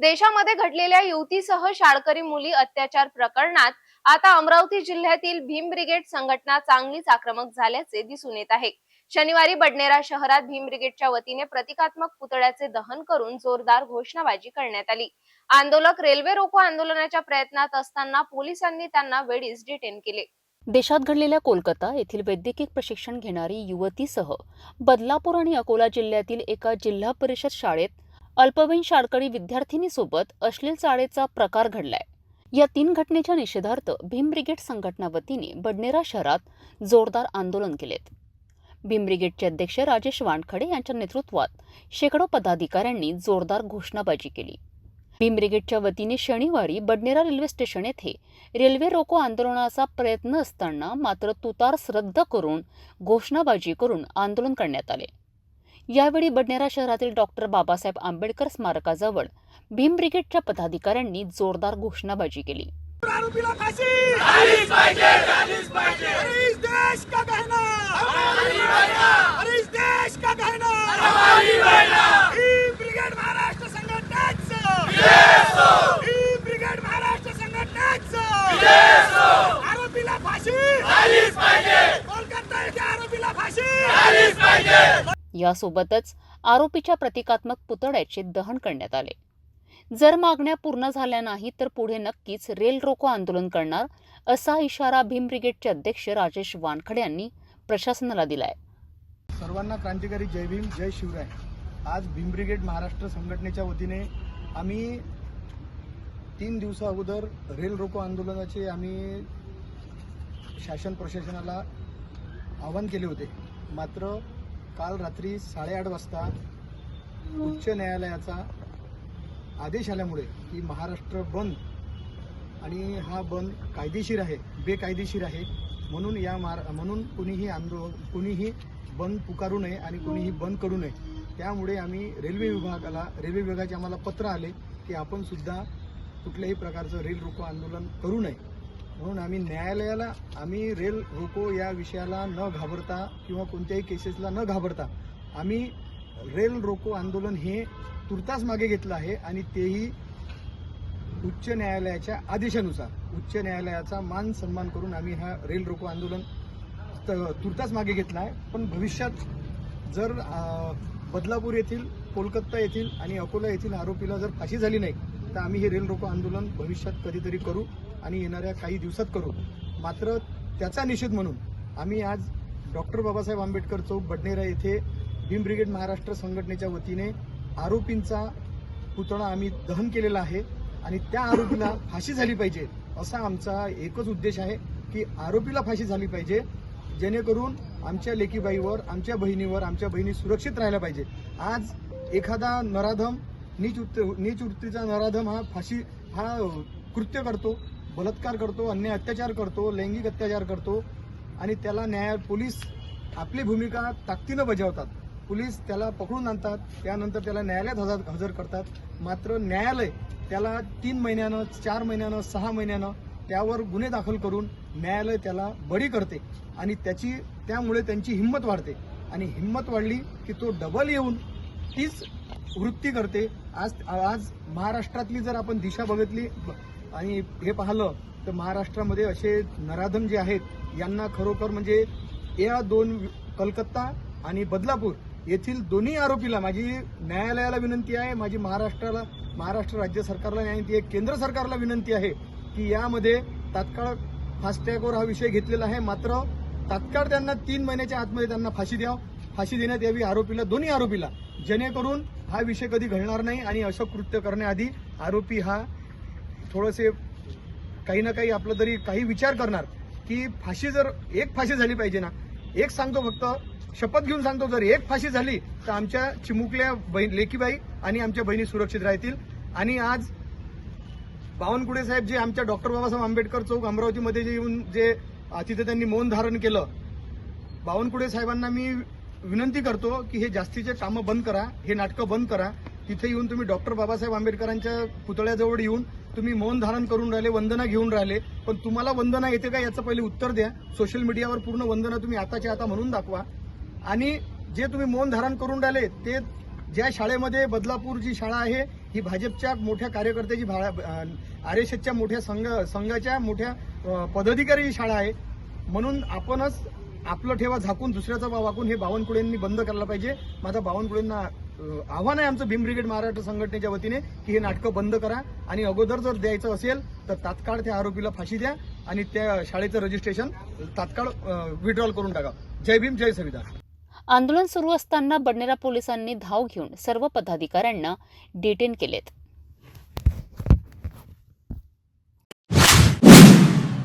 देशामध्ये घडलेल्या युवतीसह शाळकरी मुली अत्याचार प्रकरणात आता अमरावती जिल्ह्यातील भीम ब्रिगेड संघटना चांगलीच आक्रमक झाल्याचे दिसून येत आहे. शनिवारी बडनेरा शहरात भीम ब्रिगेडच्या वतीने प्रतिकात्मक पुतळ्याचे दहन करून जोरदार घोषणाबाजी करण्यात आली. आंदोलक रेल्वे रोको आंदोलनाच्या प्रयत्नात असताना पोलिसांनी त्यांना वेळीच डिटेन केले. देशात घडलेल्या कोलकाता येथील वैद्यकीय प्रशिक्षण घेणारी युवतीसह बदलापूर आणि अकोला जिल्ह्यातील एका जिल्हा परिषद शाळेत अल्पवयीन शाळकरी विद्यार्थिनीसोबत अश्लील चाळेचा प्रकार घडलाय. या तीन घटनेच्या निषेधार्थ भीम ब्रिगेड संघटना वतीने बडनेरा शहरात जोरदार आंदोलन केलेत. भीम ब्रिगेडचे अध्यक्ष राजेश वानखडे यांच्या नेतृत्वात शेकडो पदाधिकाऱ्यांनी जोरदार घोषणाबाजी केली. भीम ब्रिगेडच्या वतीने शनिवारी बडनेरा रेल्वे स्टेशन येथे रेल्वे रोको आंदोलनाचा प्रयत्न असताना मात्र तुतार रद्द करून घोषणाबाजी करून आंदोलन करण्यात आले. यावेळी बडनेरा शहरातील डॉक्टर बाबासाहेब आंबेडकर स्मारकाजवळ भीम ब्रिगेडच्या पदाधिकाऱ्यांनी जोरदार घोषणाबाजी केली. आरोपीला फाशी! झालीच पाहिजे झालीच पाहिजे. अरे इस देश का गहना हमारी बहना अरे इस देश का गहना हमारी बहना ब्रिगेड महाराष्ट्र संघटनेचं ब्रिगेड महाराष्ट्र संघटनेचं आरोपीला फाशी! झालीच पाहिजे। कोलकाता येथे आरोपीला फाशी! झालीच पाहिजे। यासोबतच आरोपीच्या प्रतिकात्मक पुतळ्याचे दहन करण्यात आले. जर मागण्या पूर्ण झाल्या नाही तर पुढे नक्कीच रेल रोको आंदोलन करणार असा इशारा भीम ब्रिगेडचे अध्यक्ष राजेश वानखडे यांनी प्रशासनाला दिलाय. सर्वांना क्रांतिकारी जय भीम जय शिवराय. आज भीम ब्रिगेड महाराष्ट्र संघटनेच्या वतीने आम्ही तीन दिवसा अगोदर रेल रोको आंदोलनाचे आम्ही शासन प्रशासनाला आवाहन केले होते. मात्र काल रात्री साडेआठ वाजता उच्च न्यायालयाचा आदेश आल्यामुळे की महाराष्ट्र बंद आणि हा बंद कायदेशीर आहे बेकायदेशीर आहे. म्हणून या मार म्हणून कुणीही आंदोलन कुणीही बंद पुकारू नये आणि कुणीही बंद करू नये. त्यामुळे आम्ही रेल्वे विभागाला रेल्वे विभागाचे आम्हाला पत्र आले की आपण सुद्धा कुठल्याही प्रकारचं रेल रोको आंदोलन करू नये. म्हणून आम्ही न्यायालयाला आम्ही रेल रोको या विषयाला न घाबरता किंवा कोणत्याही केसेसला न घाबरता आम्ही रेल रोको आंदोलन हे तुर्तास मागे घेतलं आहे आणि तेही उच्च न्यायालयाच्या आदेशानुसार. उच्च न्यायालयाचा मान सन्मान करून आम्ही हा रेल रोको आंदोलन तुर्तास मागे घेतला आहे. पण भविष्यात जर बदलापूर येथील कोलकाता येथील आणि अकोला येथील आरोपीला जर फाशी झाली नाही तर आम्ही हे रेल रोको आंदोलन भविष्यात कधीतरी करू आणि येणाऱ्या काही दिवसात करू. मात्र त्याचा निषेध म्हणून आम्ही आज डॉक्टर बाबासाहेब आंबेडकर चौक बडनेरा येथे भीम ब्रिगेड महाराष्ट्र संघटनेच्या वतीने आरोपींचा पुतळा आम्ही दहन केलेला आहे आणि त्या आरोपीला फाशी झाली पाहिजे असा आमचा एकच उद्देश आहे की आरोपीला फाशी झाली पाहिजे जेणेकरून आमच्या लेकीबाईवर आमच्या बहिणीवर आमच्या बहिणी सुरक्षित राहायला पाहिजे. आज एखादा नराधम नीच वृत्ती नीच वृत्तीचा नराधम हा फाशी हा कृत्य करतो बलात्कार करतो अन्याय अत्याचार करतो लैंगिक अत्याचार करतो आणि त्याला न्याय पोलीस आपली भूमिका ताकदीनं बजावतात. पोलीस त्याला पकडून आणतात त्यानंतर त्याला न्यायालयात हजर हजर करतात. मात्र न्यायालय त्याला तीन महिन्यानं चार महिन्यानं सहा महिन्यानं त्यावर गुन्हे दाखल करून न्यायालय त्याला बरी करते आणि त्याची त्यामुळे त्यांची हिंमत वाढते. आणि हिंमत वाढली की तो डबल येऊन तीच वृत्ती करते. आज आज महाराष्ट्रातली जर आपण दिशा बघितली आणि हे पाहिलं तर महाराष्ट्रामध्ये असे नराधम जे आहेत यांना खरोखर म्हणजे या दोन कलकत्ता आणि बदलापूर येथील दोन्ही आरोपीला माझी न्यायालयाला विनंती आहे माझी महाराष्ट्राला महाराष्ट्र राज्य सरकारला विनंती आहे केंद्र सरकारला विनंती आहे की यामध्ये तात्काळ फास्टॅगवर हा विषय घेतलेला आहे. मात्र तात्काळ त्यांना तीन महिन्याच्या आतमध्ये त्यांना फाशी द्यावं. फाशी देण्यात यावी आरोपीला दोन्ही आरोपीला. जेणेकरून हा विषय कधी घडणार नाही आणि असं कृत्य करण्याआधी आरोपी हा थोडंसे काही ना काही आपलं तरी काही विचार करणार की फाशी जर एक फाशी झाली पाहिजे ना. एक सांगतो फक्त शपथ घेऊन सांगतो जर एक फाशी झाली तर आमच्या चिमुकल्या बहीण लेकीबाई आणि आमच्या बहिणी सुरक्षित राहतील. आणि आज बावनकुळे साहेब जे आमच्या डॉक्टर बाबासाहेब आंबेडकर चौक अमरावतीमध्ये जे येऊन जे तिथे त्यांनी मौन धारण केलं. बावनकुळे साहेबांना मी विनंती करतो की हे जास्तीचे कामं बंद करा हे नाटकं बंद करा. तिथे येऊन तुम्ही डॉक्टर बाबासाहेब आंबेडकरांच्या पुतळ्याजवळ येऊन तुम्ही मौन धारण करून राहिले वंदना घेऊन राहिले. पण तुम्हाला वंदना येते का याचं पहिले उत्तर द्या. सोशल मीडियावर पूर्ण वंदना तुम्ही आताच्या आता म्हणून दाखवा. आणि जे तुम्ही मौन धारण करून राहिले ते ज्या शाळेमध्ये बदलापूर जी शाळा आहे ही भाजपच्या मोठ्या कार्यकर्त्याची आर एस एसच्या मोठ्या संघ संघाच्या मोठ्या अ, पदाधिकारी शाळा आहे. म्हणून आपणच आपलं ठेवा झाकून दुसऱ्याचा वा- वाकून हे बावनकुळेंनी बंद करायला पाहिजे. माझा बावनकुळेंना आव्हान आहे आमचं भीम ब्रिगेड महाराष्ट्र संघटनेच्या वतीने की हे नाटकं बंद करा. आणि अगोदर जर द्यायचं असेल तर तात्काळ त्या आरोपीला फाशी द्या आणि त्या शाळेचं रजिस्ट्रेशन तात्काळ विड्रॉल करून टाका. जय भीम जय संविधान आंदोलन सुरू असताना बडनेरा पोलिसांनी धाव घेऊन सर्व पदाधिकाऱ्यांना डिटेन केलेत.